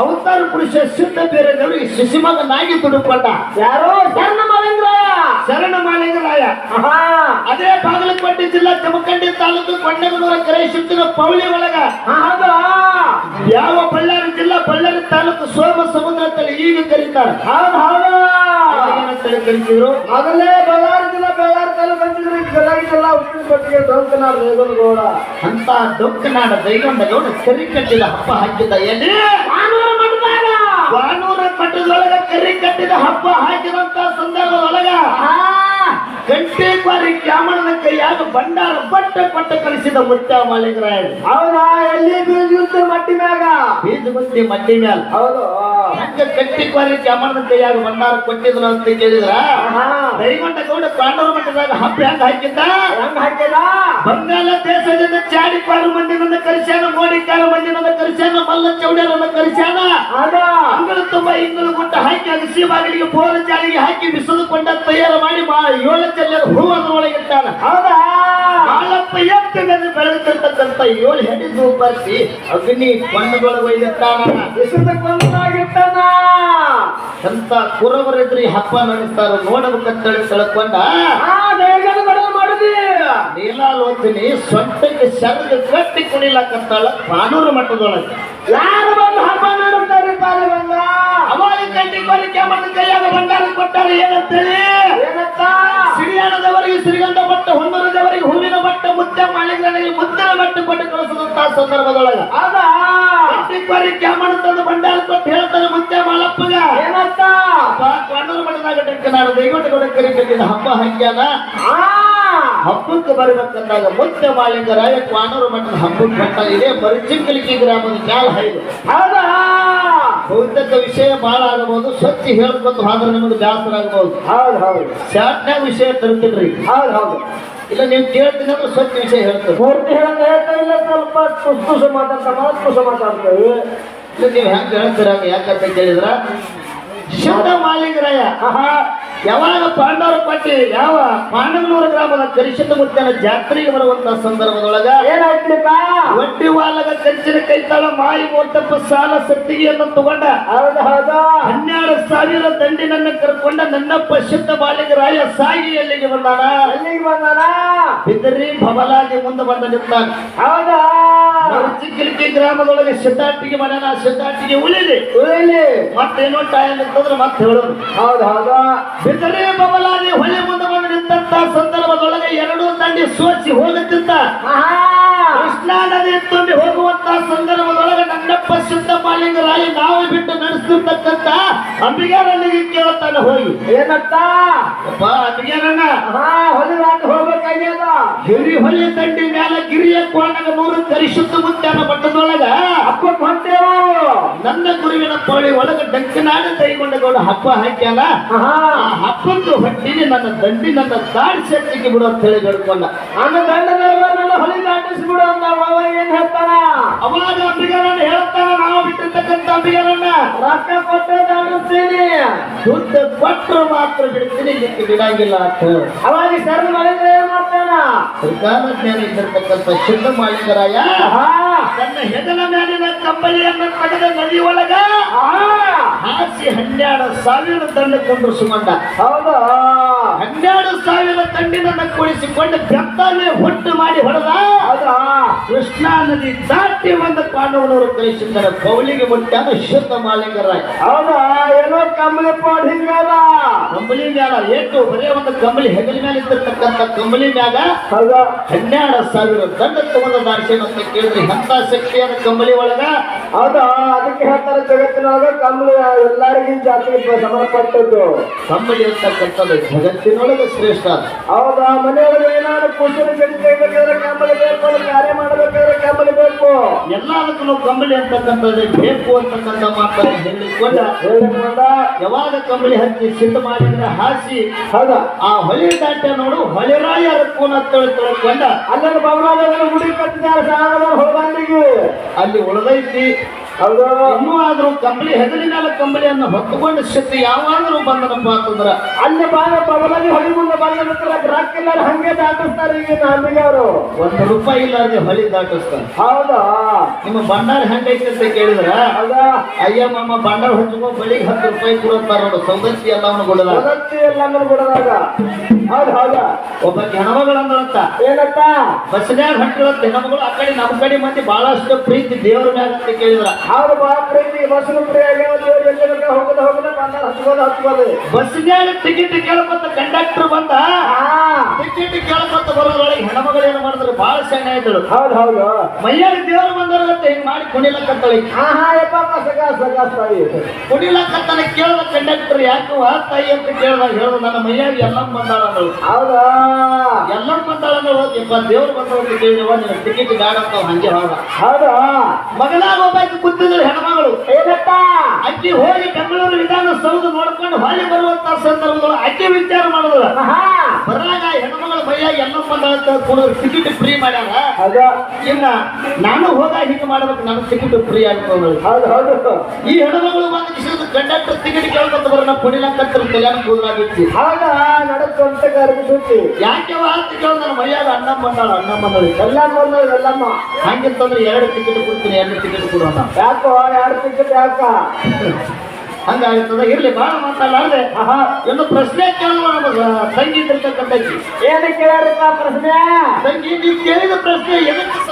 A: ಅವತಾರ ಪುರುಷ ಸಿದ್ಧ ಬೇರೆ ದೇವರಿಗೆ ಶಿಶುಮಗನಾಗಿ ತುಡುಕೊಂಡ.
B: ಯಾರೋ
A: ಮಾಲಿಂಗರಾಯ
B: ಮಾಲೆಗಳಾಯ
A: ಅದೇ ಬಾಗಲಕೋಟೆ ಜಿಲ್ಲಾ ಜಮಖಂಡಿ ತಾಲೂಕು ಕೊಂಡಗನೂರ ಕೆರೆ ಸುತ್ತಿನ ಪೌಳಿ ಒಳಗ. ಯಾವ ಬಳ್ಳಾರಿ ಜಿಲ್ಲಾ ಬಳ್ಳಾರಿ ತಾಲೂಕು ಸೋಮ ಸಮುದ್ರ ಅಂತೇಳಿ ಈಗ ಕರೀತಾರೆ. ಕರೀತಿದ್ರು?
B: ಮೊದಲೇ ಬಳ್ಳಾರಿ ಜಿಲ್ಲಾ ಬಳ್ಳಾರಿ ತಾಲೂಕು ಅಂತಿದ್ರು ಈಗ ಬೆಳಗಿನೆಲ್ಲ ಉಪ್ಪಿನ ಕೊಟ್ಟಿಗೆ ಡೊಂಕನಾಡ್ ರೇಗನಗೌಡ
A: ಅಂತ ದೊಕ್ಕನಾಡ ದೈಗೊಂಡ ಗೌಡ ಕರಿ ಕಟ್ಟಿದ ಹಬ್ಬ ಹಾಕಿದ ಎಲ್ಲಿ? ವಾನೂರ ಮಠದೊಳಗ ಕರಿ ಕಟ್ಟಿದ ಹಬ್ಬ ಹಾಕಿದಂತ ಸಂದರ್ಭದೊಳಗ
B: ಆ
A: ಗಂಟೆ ಬಾರಿ ಕ್ಯಾಮರನ ಕೈಯಾಗ ಭಂಡಾರ ಬಟ್ಟ ಕೊಟ್ಟ ಕಲಿಸಿದ ಮುಟ್ಟ ಮಾಲಿಕರಾಯ
B: ಹೌದಾ? ಎಲ್ಲಿ ಬೀಜ ಮಟ್ಟಿ ಮ್ಯಾಗ
A: ಬೀಜ ಮಟ್ಟಿ ಮಟ್ಟಿ ಮ್ಯಾಲ
B: ಹೌದು.
A: ಹಂಗ ಗಟ್ಟಿ ಕ್ವಾರಿ ಕ್ಯಾಮಣನ ಕೈಯಾಗ ಭಂಡಾರ ಕೊಟ್ಟಿದ್ರು ಅಂತ ಕೇಳಿದ್ರ. ದೈವಂತ ಗೌಡ ಪಾಂಡವ ಮಠದಾಗ ಹಬ್ಬ ಹೆಂಗ್ ಹಾಕಿದ್ದ?
B: ಹೆಂಗ್ ಹಾಕಿದ?
A: ಬಂಗಾಲ ದೇಶದಿಂದ ಚಾಡಿ ಪಾರು ಮಂದಿನನ್ನ ಕರಿಸ್ಯಾನ ಮೋಡಿ ಕಾರು ಮಂದಿನನ್ನ ಕರಿಸ್ಯಾನ ಮಲ್ಲ ಚೌಡ್ಯರನ್ನ ಕರೆಸ್ಯಾನ. ಅಂಗಳು ತುಂಬಾ ಇಂಗಳು ಗುಡ್ಡ ಹಾಕಿ ಅಗಸಿ ಬಾಗಿಲಿಗೆ ಬೋರ ಜಾಲಿಗೆ ಹಾಕಿ ಬಿಸಿದುಕೊಂಡ ತಯಾರು ಮಾಡಿ ಏಳು ಚೆಲ್ಲರ ಹೂ ಅದರೊಳಗಿಟ್ಟಾನ
B: ಹೌದಾ?
A: ಬಾಳಪ್ಪ ಎತ್ತ ಮೇಲೆ ಬೆಳೆದಿರ್ತಕ್ಕಂಥ ಏಳು ಹೆಣ್ಣು ಬರ್ಸಿ ಅಗ್ನಿ ಕೊಂಡದೊಳಗೆ ಒಯ್ದಿಟ್ಟಾನ.
B: ವಿಶುದ್ಧಕ್ಕೊಂದಾಗಿರ್ತಾನ
A: ಅಂತ ಕುರವರಿದ್ರಿ ಹಬ್ಬ ನಡೆಸ್ತಾರ ನೋಡಬೇಕಂತೇಳಿ ತಿಳ್ಕೊಂಡ? ನೀಲಾಲೋಚನಿ ಸೊಂಟಕ್ಕೆ ಶರದ ಕಟ್ಟಿ ಕುಣಿಲಕ್ಕಂತಾಳ ಪಾನೂರು ಮಠದೊಳಗೆ.
B: ಯಾರು ಬಂದು ಹಬ್ಬ ಮಾಡುತ್ತಾರೆ ಪಾಲೆ ಬಂದ
A: ಅವಾಗ ಕಟ್ಟಿ ಕೊಲಿಕೆ ಮತ್ತು ಕೈಯಾಗ ಬಂಗಾರ ಕೊಟ್ಟಾರೆ ಏನಂತೇಳಿ? ಸಿರಿಯಾಣದವರಿಗೆ ಶ್ರೀಗಂಧ ಬಟ್ಟ ಹೊಂದರದವರಿಗೆ ಹೂವಿನ ಬಟ್ಟ ಮುದ್ದೆ ಮಾಳಿಗರಿಗೆ ಮುದ್ದಿನ ಬಟ್ಟ ಕೊಟ್ಟು ಕಳಿಸಿದಂತ ಸಂದರ್ಭದೊಳಗ.
B: ಆಗ
A: ಕಟ್ಟಿ ಕೊಲಿಕೆ ತಂದು ಬಂಡಾರ ಕೊಟ್ಟು ಹೇಳ್ತಾನೆ ಮುದ್ದೆ ಮಾಳಪ್ಪಗ
B: ಏನತ್ತ
A: ಕೊಂಡೂರು ಮಠದಾಗ ಡಂಕನಾಡು ದೈವಟಗಳ ಕರಿ ಕಟ್ಟಿದ ಹಬ್ಬ ಹಂಗ್ಯಾನ
B: ಆ.
A: ಹಬ್ಬಕ್ಕೆ ಬರಬೇಕಂದಾಗ ಮುದ್ದೆ ಮಾಳಿಗರಾಯ ಕ್ವಾನೂರು ಮಠದ ಹಬ್ಬಕ್ಕೆ ಇದೆ. ಭರಿಚಿ ಮರಿಚಿಕ್ಕಲಿಕ್ಕಿ ಗ್ರಾಮದ ಮ್ಯಾಲ ಹೈದು.
B: ಹೌದಾ?
A: ಬಹುತೇಕ ವಿಷಯ ಬಹಳ ಆಗಬಹುದು ಸ್ವಚ್ಛ ಹೇಳ್ಕೊತ ಆದ್ರೆ ನಿಮಗೆ ಬೇಸರ ಆಗಬಹುದು.
B: ಹೌದು ಹೌದು.
A: ಶಾರ್ಟ್ನಾಗ ವಿಷಯ ತರ್ತಿಲ್ರಿ
B: ಹೌದು ಹೌದು.
A: ಇಲ್ಲ ನೀವು ಕೇಳ್ತೀನಿ ಅಂದ್ರೆ ಸ್ವಚ್ಛ ವಿಷಯ ಹೇಳ್ತೀರಿ
B: ಪೂರ್ತಿ ಹೇಳಂಗ ಹೇಳ್ತಾ ಇಲ್ಲ ಸ್ವಲ್ಪ ತುಸು ತುಸು ಮಾತಾಡ್ತಾ ತುಸು ಮಾತಾಡ್ತೇವೆ
A: ಇಲ್ಲ ನೀವು ಹೆಂಗೆ ಹೇಳ್ತೀರ ಯಾಕಂತ ಕೇಳಿದ್ರ? ಶುದ್ಧ ಮಾಲಿಂಗರಾಯ
B: ಆಹಾ.
A: ಯಾವಾಗ ಪಾಂಡವರ ಪಟ್ಟಿ ಯಾವ ಪಾಂಡವನೂರ ಗ್ರಾಮದ ಕರಿಶಿತ ಮುತ್ತನ ಜಾತ್ರೆಗೆ ಬರುವಂತ ಸಂದರ್ಭದೊಳಗ
B: ಏನಾಯ್ತ್ರಿಪ್ಪ
A: ಒಟ್ಟಿ ವಾಲಗ ಕಂಚಿನ ಕೈತಾಳ ಮಾಯಿ ಮೂರ್ತಪ್ಪ ಸಾಲ ಸತ್ತಿಗೆಯನ್ನು ತಗೊಂಡ
B: ಹೌದು ಹೌದು.
A: ಹನ್ನೆರಡು ಸಾವಿರ ದಂಡಿನನ್ನ ಕರ್ಕೊಂಡ ನನ್ನಪ್ಪ ಶುದ್ಧ ರಾಯ ಸಾಗಿ ಎಲ್ಲಿಗೆ ಬಂದಾನ?
B: ಎಲ್ಲಿಗೆ ಬಂದಾನ?
A: ಬಿದ್ದರಿ ಬಬಲಾಗಿ ಮುಂದೆ ಬಂದ ನಿಂತಾನ.
B: ಹೌದಾ?
A: ಚಿಕ್ಕಲಿಕ್ಕಿ ಗ್ರಾಮದೊಳಗೆ ಸಿದ್ದಾಟಿಗೆ ಮನೆನ ಸಿದ್ದಾಟಿಗೆ ಉಳಿಲಿ
B: ಉಳಿಲಿ
A: ಮತ್ತೇನೋ ಟೈಮ್ ಅಂತಂದ್ರೆ ಮತ್ತೆ ಹೇಳೋದು.
B: ಹೌದು ಹೌದಾ.
A: ಬಿದ್ದರಿ ಬಬಲಾಗಿ ಹೊಳೆ ಮುಂದೆ ಬಂದು ನಿಂತ ಸಂದರ್ಭದೊಳಗೆ ಎರಡೂ ತಂಡಿ ಸೋಚಿ ಹೋಗುತ್ತಿದ್ದ
B: ಆಹಾ.
A: ಕೃಷ್ಣಾ ನದಿ ತುಂಬಿ ಹೋಗುವಂತ ಸಂದರ್ಭದೊಳಗೆ ನನ್ನಪ್ಪ ಶುದ್ಧ ಮಾಲಿಂಗರಾಯಿ ನಾವು ಬಿಟ್ಟು ನಡೆಸಿರ್ತಕ್ಕಂತ ಅಂಬಿಗಾರಲ್ಲಿಗೆ ಕೇಳುತ್ತಾನೆ ಹೋಗಿ.
B: ಏನತ್ತ
A: ಅಪ್ಪ ಅಂಬಿಗಾರಣ್ಣ.
B: ಹೊಲಿದಾಟ ಹೋಗ್ಬೇಕಾಗ್ಯದ?
A: ಗಿರಿ ಹೊಲಿ ತಂಡಿ ಮ್ಯಾಲ ಗಿರಿಯ ಕೋಣಗ ನೂರು ಕರಿಶುದ್ಧ ಮುತ್ಯಾನ ಬಟ್ಟದೊಳಗ
B: ಹಬ್ಬಕ್ಕೆ ಹೊಂಟೇವು
A: ನನ್ನ ಗುರುವಿನ ಕೋಳಿ ಒಳಗ ಡಂಕನಾಡ ಕೈಗೊಂಡಗಳು ಹಬ್ಬ ಹಾಕ್ಯಾನ.
B: ಹಾ.
A: ಆ ಹಬ್ಬಕ್ಕೆ ಹೊಟ್ಟಿನಿ ನನ್ನ ದಂಡಿ ನನ್ನ ದಾಡಿ ಸೆಟ್ಟಿಗೆ ಬಿಡು ಅಂತ ಹೇಳಿ ಬೇಡ್ಕೊಂಡ.
B: ಅನ್ನ ದಂಡ ಅಂದ ಏನ್ ಹೇಳ್ತಾನ
A: ಅವಾಗ ಅಂಬಿಗರನ್ನ ಹೇಳ್ತಾನ ನಾವು ಬಿಟ್ಟಿರ್ತಕ್ಕಂಥ ಅಂಬಿಗರನ್ನ
B: ರೊಕ್ಕ ಕೊಟ್ಟೆ ದಾಟಿಸ್ತೀನಿ
A: ದುಡ್ಡು ಕೊಟ್ಟರು ಮಾತ್ರ ಬಿಡ್ತೀನಿ ಇದಕ್ಕೆ ಬಿಡಂಗಿಲ್ಲ ಅಂತ
B: ಅವಾಗ ಶರಣ ಮನೆಗೆ ಏನ್ ಮಾಡ್ತಾನ
A: ಸರ್ಕಾರ ಜ್ಞಾನ ಇದ್ದಿರ್ತಕ್ಕಂಥ ಶುದ್ಧ ಮಾಲಿಕರಾಯ. ತನ್ನ ಹೆಗಲ ಮೇಲಿನ ಕಂಬಳಿಯನ್ನು ತೆಗೆದ
B: ನದಿಯೊಳಗ
A: ಹಾಸಿ ಹನ್ನೆರಡು ಸಾವಿರ ತಂಡ ಸುಮಂಡ.
B: ಹೌದು?
A: ಹನ್ನೆರಡು ಸಾವಿರ ತಂಡಿನ ಕುಳಿಸಿಕೊಂಡು ಬೆತ್ತಲೆ ಹುಟ್ಟು ಮಾಡಿ ಹೊಡೆದ.
B: ಹೌದಾ?
A: ಕೃಷ್ಣಾ ನದಿ ದಾಟಿ ಒಂದು ಪಾಂಡವನವರು ಕಳಿಸಿದ್ದಾರೆ. ಕೌಲಿಗೆ ಮುಟ್ಟಾದ ಶುದ್ಧ ಮಾಲೀಕರ
B: ಹೌದಾ? ಏನೋ ಕಂಬಳಿ ಪಾಡ್ ಹಿಂಗಲ್ಲ
A: ಕಂಬಳಿ ಮ್ಯಾಲ ಏಟು ಬರೇ ಒಂದು ಕಂಬಳಿ ಹೆಗಲ ಮೇಲೆ ಇದ್ದಿರ್ತಕ್ಕಂಥ ಕಂಬಳಿ ಮ್ಯಾಗ ಹನ್ನೆರಡು ಸಾವಿರ ದಂಡ ತಗೊಂಡ ದಾರ್ಶನ ಅಂತ ಕೇಳಿದ್ರಿ ಎಂತ ಶಕ್ತಿಯಾದ ಕಂಬಳಿ ಒಳಗ?
B: ಹೌದಾ? ಅದಕ್ಕೆ ಹೇಳ್ತಾರೆ ಜಗತ್ತಿನೊಳಗ ಕಂಬಳಿ ಎಲ್ಲರಿಗೂ ಜಾತಿ ಸಮರ್ಪಟ್ಟದ್ದು.
A: ಕಂಬಳಿ ಅಂತಕ್ಕಂಥದ್ದು ಜಗತ್ತಿನೊಳಗೆ ಶ್ರೇಷ್ಠ.
B: ಹೌದಾ? ಮನೆಯೊಳಗೆ ಏನಾದ್ರು ಕುಶಲ ಬೇಕಾದ್ರೆ ಕಂಬಳಿ ಬೇಕು ಕಾರ್ಯ ಕಾರ್ಯ ಕಂಬಳಿ ಬೇಕು.
A: ಎಲ್ಲದಕ್ಕೂ ಕಂಬಳಿ ಅಂತಕ್ಕಂಥದ್ದು ಬೇಕು ಅಂತಕ್ಕಂಥ ಮಾತನ್ನು ಹೇಳಿಕೊಂಡ
B: ಹೇಳಿಕೊಂಡ.
A: ಯಾವಾಗ ಕಂಬಳಿ ಹಚ್ಚಿ ಸಿದ್ಧ ಮಾಡಿದ್ರೆ ಹಾಸಿ
B: ಹೌದಾ?
A: ಆ ಹೊಳೆ ದಾಟ್ಯ ನೋಡು ಹೊಳೆರಾಯ ಕೂನ ತಿಳ್ಕೊಂಡ
B: ಅಲ್ಲ ಭವನದಲ್ಲಿ ಗುಡಿ ಕಟ್ಟಿದ್ದಾರೆ ಸಾಗರ ಹೊಳದಂಡಿಗೆ
A: ಅಲ್ಲಿ ಉಳಿದೈತಿ. ಇನ್ನೂ ಆದ್ರೂ ಕಂಬಳಿ ಹೆಗಲಿ ಕಂಬಳಿಯನ್ನು ಹೊತ್ತುಕೊಂಡು ಶಕ್ತಿ ಯಾವಾಗಲೂ ಬಂದನಪ್ಪ ಅಂತಂದ್ರ
B: ಅಲ್ಲಿ ಬಾಲ ಭವನಲ್ಲಿ ಹೊಳಿ ಮುಂದೆ ಬಂದ ನಂತರ ಗ್ರಾಕಿಲ್ಲ ಹಂಗೆ ದಾಟಿಸ್ತಾರೆ ಈಗ ನಮಗೆ ಅವರು
A: ಒಂದು ರೂಪಾಯಿ ಇಲ್ಲಾರ್ದೆ ಹೊಳಿ ದಾಟಿಸ್ತಾರೆ.
B: ಹೌದಾ?
A: ನಿಮ್ಮ ಬಂಡಾರ ಹೆಂಗೈತೆ ಅಂತ ಕೇಳಿದ್ರ?
B: ಹೌದಾ?
A: ಅಯ್ಯ ಮಾಮ ಭಂಡಾರ ಹಚ್ಕೋ ಬಳಿಗೆ ಹತ್ತು ರೂಪಾಯಿ ಕೊಡುತ್ತಾರ ನೋಡು ಸೌದತ್ತಿ ಎಲ್ಲವನ್ನು ಕೊಡಲ್ಲ
B: ಬಿಡದಾಗ ಹೌದು ಹೌದಾ.
A: ಒಬ್ಬ ಕೆಣಮಗಳಂತ
B: ಏನತ್ತ
A: ಬಸ್ನ್ಯಾಗ ಹೊಂಟಿಳಂತ ಹೆಣ್ಮಗಳು ಆ ಕಡೆ ನಮ್ಮ ಕಡೆ ಮಂದಿ ಬಹಳಷ್ಟು ಪ್ರೀತಿ ದೇವರ ಮ್ಯಾಗ ಅಂತ ಕೇಳಿದ್ರ.
B: ಹೌದು ಬಾ ಪ್ರೀತಿ ಈಗ ಬಸ್ಸಿನ ಫ್ರೀ ಆಗ್ಯಾವ ಎಲ್ಲಿ ಹೋಗೋದು ಹೋಗೋದು ಬಂದಾಗ ಹಚ್ಬೋದು ಹಚ್ಬೋದು
A: ಬಸ್ನ್ಯಾಗ ಟಿಕೆಟ್ ಕೇಳ್ಕೊತ ಕಂಡಕ್ಟರ್ ಬಂದ? ಟಿಕೆಟ್ ಕೇಳ್ಕೊತ ಬರೋದ್ರೊಳಗೆ ಹೆಣ್ಮಗಳು ಏನು ಮಾಡಿದ್ರು? ಬಹಳ ಸಣ್ಣ ಆಯ್ತಳು.
B: ಹೌದು ಹೌದು.
A: ಮೈಯಾಗ ದೇವ್ರು ಬಂದರಂತೆ ಹಿಂಗ್ ಮಾಡಿ ಕುಣಿಲಕ್ಕತ್ತಳಿ
B: ಹಾ ಹಾ ಯಪ್ಪ ಸಗ ಸಗ ಸರಿ
A: ಕುಣಿಲಕ್ಕತ್ತನ ಕೇಳಿದ ಕಂಡಕ್ಟರ್ ಯಾಕವ ತಾಯಿ ಅಂತ ಕೇಳ್ದ ಹೇಳು ನನ್ನ ಮೈಯಾಗ ಎಲ್ಲಮ್ಮ ಬಂದಾಳ ಅಂದಳು
B: ಹೌದಾ?
A: ಎಲ್ಲಮ್ಮ ಬಂದಾಳ ಅಂದ್ರೆ ಹೋಗ್ಯಪ್ಪ ದೇವ್ರು ಬಂದ ಅಂತ ಕೇಳಿದವ ನಿನ್ನ ಟಿಕೆಟ್ ಗಾಡ ಅಂತ ಹಂಗೆ ಹೋದ
B: ಹೌದಾ?
A: ಮಗನಾಗ ಒಬ್ಬಾಕಿ ಕೂತಿದ್ರು ಹೆಣ್ಮಗಳು.
B: ಏನಪ್ಪ?
A: ಅಕ್ಕಿ ಹೋಗಿ ಬೆಂಗಳೂರು ವಿಧಾನಸೌಧ ನೋಡ್ಕೊಂಡು ಹೊಳೆ ಬರುವಂತ ಸಂದರ್ಭಗಳು ಅಜ್ಜಿ ವಿಚಾರ ಮಾಡಿದ್ರು
B: ಬರಲಾಗ
A: ಬರಾಗ ಹೆಣ್ಮಗಳ ಬಂದಾಳ ಅಂತ ಕೊಡೋ ಟಿಕೆಟ್ ಫ್ರೀ ಮಾಡ್ಯಾರ. ಇನ್ನ ನಾನು ಹೋದಾಗ ಹಿಂಗೆ ಮಾಡಬೇಕು ನನ್ನ ಟಿಕೆಟ್ ಫ್ರೀ ಆಗ್ತದೆ ಈ ಹೆಣ್ಮಗಳು ಬಂದ ಕಿಶದ ಕಂಡಕ್ಟರ್ ಟಿಕೆಟ್ ಕೇಳ್ಕೊಂತ ಬರೋಣ ನಾ ಕುಣಿಲಕ್ಕಂತರ ಕಲ್ಯಾಣ ಕೂದಲಾಗಿತ್ತು
B: ಆಗ ನಡಕ್ಕಂತ ಕರ್ದು
A: ಯಾಕೆ ಅಂತ ನನ್ನ ಮೈಯಾಗ ಅಣ್ಣ ಬಂದಾಳ ಅಣ್ಣ ಬಂದಾಳ.
B: ಎಲ್ಲ ಬಂದಳು ಎಲ್ಲಮ್ಮ.
A: ಹಂಗಿತ್ತಂದ್ರೆ ಎರಡು ಟಿಕೆಟ್ ಕೊಡ್ತೀನಿ ಎರಡು ಟಿಕೆಟ್ ಕೊಡೋಣ.
B: ಯಾಕೋ ಯಾರು ಸಿಕ್ಕಿದೆ ಯಾಕ?
A: ಹಂಗಾಗ್ತದ ಇರ್ಲಿ ಬಾಳ ಅಂದ್ರೆ
B: ಆಹಾ.
A: ಒಂದು ಪ್ರಶ್ನೆ ಕೇಳುವ ಸಂಗೀತ ತಂಗಿ
B: ಏನಕ್ಕೆ ಪ್ರಶ್ನೆ?
A: ಸಂಗೀತ ಕೇಳಿದ ಪ್ರಶ್ನೆ ಎದಕ್ಕೆ